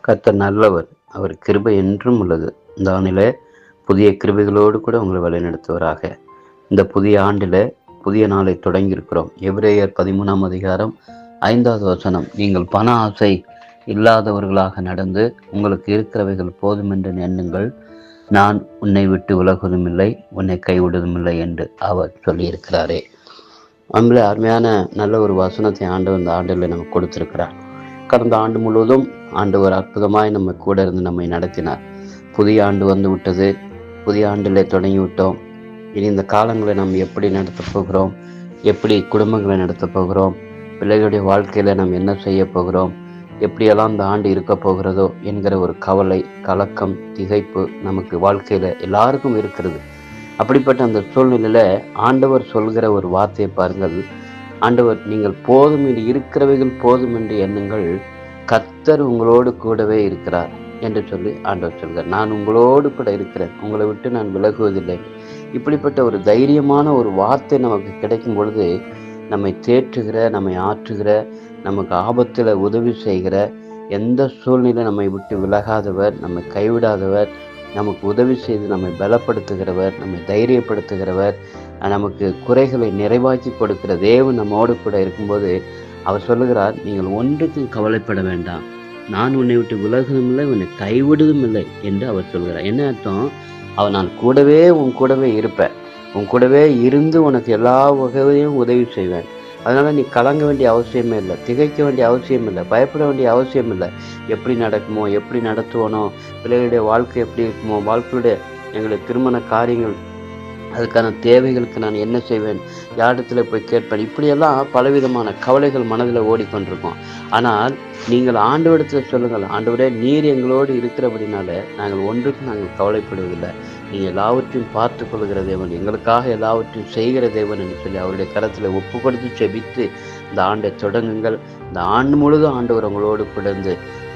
கர்த்தர் நல்லவர். அவர் கிருபை என்றும் உள்ளது. இந்த ஆண்டில் புதிய கிருபைகளோடு கூட உங்களை வழிநடத்துவராக. இந்த புதிய ஆண்டில் புதிய நாளை தொடங்கியிருக்கிறோம். எவ்ரேயர் பதிமூணாம் அதிகாரம் ஐந்தாவது வசனம். நீங்கள் பண ஆசை இல்லாதவர்களாக நடந்து உங்களுக்கு இருக்கிறவைகள் போதும் என்று எண்ணுங்கள். நான் உன்னை விட்டு விலகுவதும் இல்லை உன்னை கைவிடுவதும் இல்லை என்று அவர் சொல்லியிருக்கிறாரே. நம்மளே அருமையான நல்ல ஒரு வசனத்தை ஆண்டு இந்த ஆண்டில் நமக்கு கொடுத்துருக்கிறார். கடந்த ஆண்டு முழுவதும் ஆண்டவர் அற்புதமாய் நம்ம கூட இருந்து நம்மை நடத்தினார். புதிய ஆண்டு வந்து விட்டது புதிய ஆண்டில் தொடங்கி விட்டோம் இனி இந்த காலங்களை நாம் எப்படி நடத்தப் போகிறோம்? எப்படி குடும்பங்களை நடத்தப் போகிறோம்? பிள்ளைகளுடைய வாழ்க்கையில் நாம் என்ன செய்ய போகிறோம்? எப்படியெல்லாம் இந்த ஆண்டு இருக்க போகிறதோ என்கிற ஒரு கவலை கலக்கம் திகைப்பு நமக்கு வாழ்க்கையில் எல்லாருக்கும் இருக்கிறது. அப்படிப்பட்ட அந்த சூழ்நிலையில் ஆண்டவர் சொல்கிற ஒரு வார்த்தையை பாருங்கள். ஆண்டவர் நீங்கள் போதும் என்று இருக்கிறவைகள் போதும் என்று எண்ணுங்கள். கத்தர் உங்களோடு கூடவே இருக்கிறார் என்று சொல்லி ஆண்டவர் சொல்கிறார். நான் உங்களோடு கூட இருக்கிறேன். உங்களை விட்டு நான் விலகுவதில்லை. இப்படிப்பட்ட ஒரு தைரியமான ஒரு வார்த்தை நமக்கு கிடைக்கும் பொழுது நம்மை தேற்றுகிற நம்மை ஆற்றுகிற நமக்கு ஆபத்தில் உதவி செய்கிற எந்த சூழ்நிலை நம்மை விட்டு விலகாதவர் நம்மை கைவிடாதவர் நமக்கு உதவி செய்து நம்மை பலப்படுத்துகிறவர் நம்மை தைரியப்படுத்துகிறவர் நமக்கு குறைகளை நிறைவாக்கி கொடுக்கிற தேவன் நம்மோடு கூட இருக்கும்போது அவர் சொல்லுகிறார் நீங்கள் ஒன்றுக்கும் கவலைப்பட வேண்டாம். நான் உன்னை விட்டு விலகுவதும் இல்லை உன்னை கைவிடுவதும் இல்லை என்று அவர் சொல்கிறார். என்ன அர்த்தம்? அவர் நான் கூடவே உன் கூடவே இருப்பேன். உன் கூடவே இருந்து உனக்கு எல்லா வகையிலையும் உதவி செய்வேன். அதனால் நீ கலங்க வேண்டிய அவசியமே இல்லை திகைக்க வேண்டிய அவசியம் இல்லை பயப்பட வேண்டிய அவசியம் இல்லை. எப்படி நடக்குமோ எப்படி நடத்துவனோ பிள்ளைகளுடைய வாழ்க்கை எப்படி இருக்குமோ வாழ்க்கையுடைய எங்களுடைய திருமண காரியங்கள் அதுக்கான தேவைகளுக்கு நான் என்ன செய்வேன்? யாரிடத்துல போய் கேட்பேன்? இப்படியெல்லாம் பலவிதமான கவலைகள் மனதில் ஓடிக்கொண்டிருக்கோம். ஆனால் நீங்கள் ஆண்டவரிடத்தில் சொல்லுங்கள் ஆண்டவரே நீர் எங்களோடு இருக்கிறபடினால நாங்கள் ஒன்றுக்கு நாங்கள் கவலைப்படுவதில்லை. நீங்கள் எல்லாவற்றையும் பார்த்து கொள்கிற தேவன் எங்களுக்காக எல்லாவற்றையும் செய்கிற தேவன் என்று சொல்லி அவருடைய கரத்தில் ஒப்பு கொடுத்து செபித்து இந்த ஆண்டை தொடங்குங்கள். இந்த ஆண்டு முழுதும் ஆண்டவர் உங்களோடு கிடந்து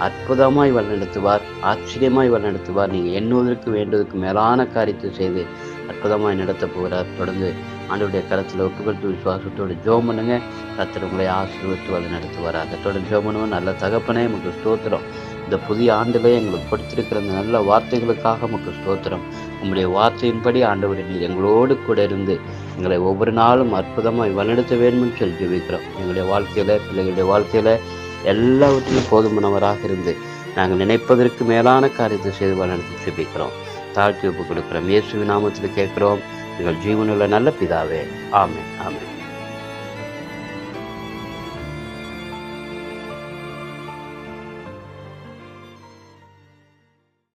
அற்புதமாய் வழிநடத்துவார் ஆச்சரியமாய் வழிநடத்துவார். நீங்கள் எண்ணுவதற்கு வேண்டுவதற்கு மேலான காரியத்தை செய்து அற்புதமாய் நடத்த போகிறார். தொடர்ந்து ஆண்டவருடைய கருத்தில் ஒப்புக்கொடுத்து விசுவாசத்தோடு ஜோம் பண்ணுங்க. கத்தர் உங்களை ஆசீர்வத்து வழி நடத்துவாராக. தொடர்ந்து ஜோம் பண்ணுவோம். நல்ல தகப்பனே நமக்கு ஸ்தோத்திரம். இந்த புதிய ஆண்டிலே எங்களுக்கு கொடுத்திருக்கிற இந்த நல்ல வார்த்தைகளுக்காக நமக்கு ஸ்தோத்திரம். உங்களுடைய வார்த்தையின்படி ஆண்டவர் நீர் எங்களோடு கூட இருந்து எங்களை ஒவ்வொரு நாளும் அற்புதமாய் வழிநடத்த வேண்டும்னு சொல்லி ஜெபிக்கிறோம். எங்களுடைய வாழ்க்கையில் பிள்ளைகளுடைய வாழ்க்கையில் எல்லாவற்றிலும் போதுமானவராக இருந்து நாங்கள் நினைப்பதற்கு மேலான காரியத்தை செய்து வழிநடத்தி ஜெபிக்கிறோம். தாழ்த்தி ஒப்பு கொடுக்கிறோம். இயேசுவின் நாமத்தில் கேட்குறோம். எங்கள் ஜீவனுள்ள நல்ல பிதாவே. ஆமே ஆமே